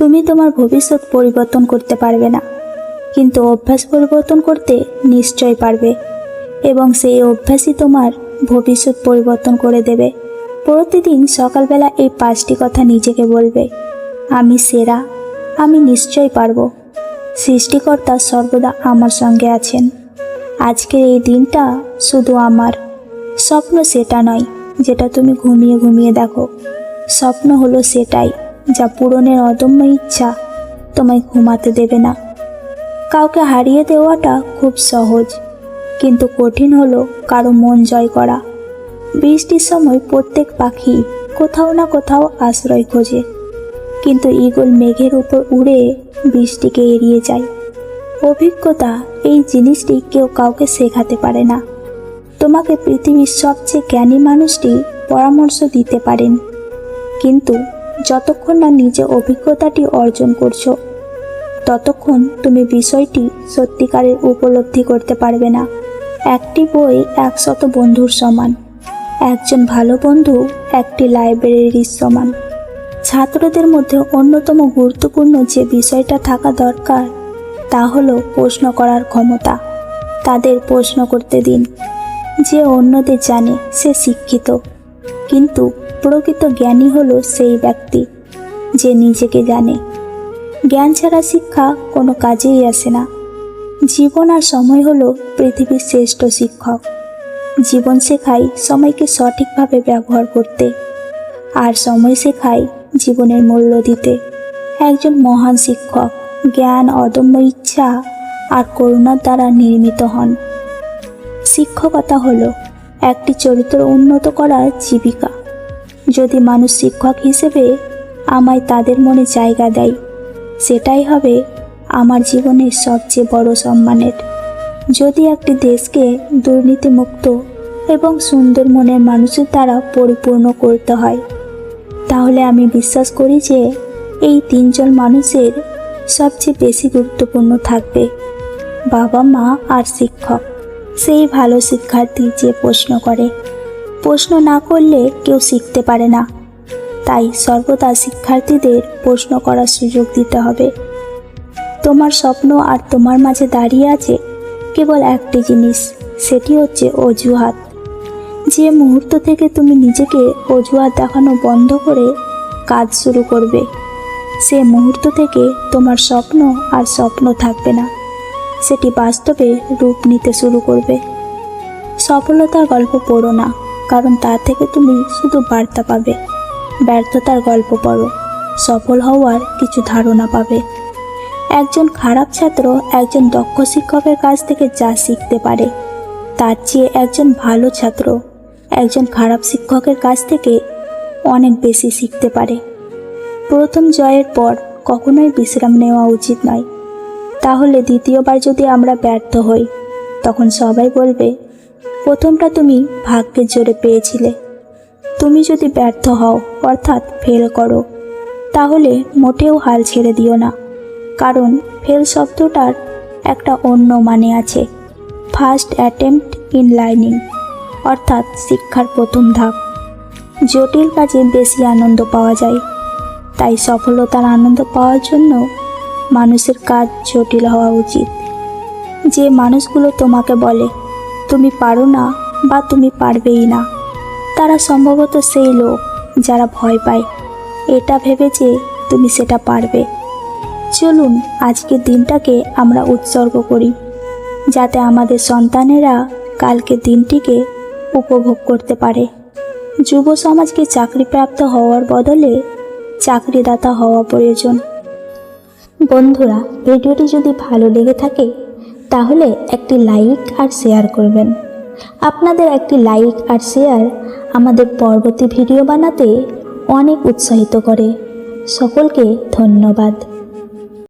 তুমি তোমার ভবিষ্যৎ পরিবর্তন করতে পারবে না। কিন্তু অভ্যাস পরিবর্তন করতে নিশ্চয় পারবে এবং সেই অভ্যাসই তোমার ভবিষ্যৎ পরিবর্তন করে দেবে। প্রতিদিন সকালবেলা এই পাঁচটি কথা নিজেকে বলবে, আমি সেরা, আমি নিশ্চয় পারব। সৃষ্টিকর্তা সর্বদা আমার সঙ্গে আছেন। আজকের এই দিনটা শুধু আমার। স্বপ্ন সেটা নয়, যেটা তুমি ঘুমিয়ে ঘুমিয়ে দেখো। স্বপ্ন হলো সেটাই। যা পূরণের অদম্য ইচ্ছা তোমায় ঘুমাতে দেবে না। কাউকে হারিয়ে দেওয়াটা খুব সহজ, কিন্তু কঠিন হলো কারও মন জয় করা। বৃষ্টির সময় প্রত্যেক পাখি কোথাও না কোথাও আশ্রয় খোঁজে, কিন্তু ঈগল মেঘের উপর উড়ে বৃষ্টিকে এড়িয়ে যায়। অভিজ্ঞতা এই জিনিসটি কেউ কাউকে শেখাতে পারে না। তোমাকে পৃথিবীর সবচেয়ে জ্ঞানী মানুষটি পরামর্শ দিতে পারেন, কিন্তু যতক্ষণ না নিজে অভিজ্ঞতাটি অর্জন করছ, ততক্ষণ তুমি বিষয়টি সত্যিকারের উপলব্ধি করতে পারবে না। একটি বই একশত বন্ধুর সমান, একজন ভালো বন্ধু একটি লাইব্রেরির সমান। ছাত্রদের মধ্যে অন্যতম গুরুত্বপূর্ণ যে বিষয়টা থাকা দরকার, তা হলো প্রশ্ন করার ক্ষমতা, তাদের প্রশ্ন করতে দিন। যে অন্যদের জানে সে শিক্ষিত, কিন্তু প্রকৃত জ্ঞানী হলো সেই ব্যক্তি যে নিজেকে জানে। জ্ঞান ছাড়া শিক্ষা কোনো কাজেই আসে না। জীবন আর সময় হলো পৃথিবীর শ্রেষ্ঠ শিক্ষক। জীবন শেখায় সময়কে সঠিকভাবে ব্যবহার করতে আর সময় শেখায় জীবনের মূল্য দিতে। একজন মহান শিক্ষক জ্ঞান, অদম্য ইচ্ছা আর করুণার দ্বারা নির্মিত হন। শিক্ষকতা হলো একটি চরিত্র উন্নত করার জীবিকা। যদি মানুষ শিক্ষক হিসেবে আমায় তাদের মনে জায়গা দেয়, সেটাই হবে আমার জীবনের সবচেয়ে বড় সম্মানের। যদি একটি দেশকে দুর্নীতিমুক্ত এবং সুন্দর মনের মানুষের দ্বারা পরিপূর্ণ করতে হয়, তাহলে আমি বিশ্বাস করি যে এই তিনজন মানুষের সবচেয়ে বেশি গুরুত্বপূর্ণ থাকবে, বাবা মা আর শিক্ষক। সেই ভালো শিক্ষার্থী যে প্রশ্ন করে। প্রশ্ন না করলে কেউ শিখতে পারে না। তাই সর্বদা শিক্ষার্থীদের প্রশ্ন করার সুযোগ দিতে হবে। তোমার স্বপ্ন আর তোমার মাঝে দাঁড়িয়ে আছে কেবল একটি জিনিস, সেটি হচ্ছে অজুহাত। যে মুহূর্ত থেকে তুমি নিজেকে অজুহাত দেখানো বন্ধ করে কাজ শুরু করবে, সে মুহূর্ত থেকে তোমার স্বপ্ন আর স্বপ্ন থাকবে না। সেটি বাস্তবে রূপ নিতে শুরু করবে। সফলতার গল্প পড়ো না। কারণ তা থেকে তুমি শুধু বার্তা পাবে। ব্যর্থতার গল্প পড়ো। সফল হওয়ার কিছু ধারণা পাবে। একজন খারাপ ছাত্র একজন দক্ষ শিক্ষকের কাছ থেকে যা শিখতে পারে, তার চেয়ে একজন ভালো ছাত্র একজন খারাপ শিক্ষকের কাছ থেকে অনেক বেশি শিখতে পারে। প্রথম জয়ের পর কখনোই বিশ্রাম নেওয়া উচিত নয়। তাহলে দ্বিতীয়বার যদি আমরা ব্যর্থ হই, তখন সবাই বলবে প্রথমটা তুমি ভাগ্যের জোরে পেয়েছিলে। তুমি যদি ব্যর্থ হও, অর্থাৎ ফেল করো, তাহলে মোটেও হাল ছেড়ে দিও না। কারণ ফেল শব্দটার একটা অন্য মানে আছে। ফার্স্ট অ্যাটেম্পট ইন লার্নিং অর্থাৎ শিক্ষার প্রথম ধাপ। জটিল কাজে বেশি আনন্দ পাওয়া যায়। তাই সফলতার আনন্দ পাওয়ার জন্য মানুষের কাজ জটিল হওয়া উচিত। যে মানুষগুলো তোমাকে বলে তুমি পারো না বা তুমি পারবেই না। তারা সম্ভবত সেই লোক যারা ভয় পায়। এটা ভেবে যে তুমি সেটা পারবে। চলুন, আজকের দিনটাকে আমরা উৎসর্গ করি, যাতে আমাদের সন্তানেরা কালকে দিনটিকে উপভোগ করতে পারে। যুব সমাজকে চাকরিপ্রাপ্ত হওয়ার বদলে চাকরিদাতা হওয়া প্রয়োজন। বন্ধুরা, ভিডিওটি যদি ভালো লেগে থাকে তাহলে একটি লাইক আর শেয়ার করবেন। আপনাদের একটি লাইক আর শেয়ার আমাদের পরবর্তী ভিডিও বানাতে অনেক উৎসাহিত করে। সকলকে ধন্যবাদ।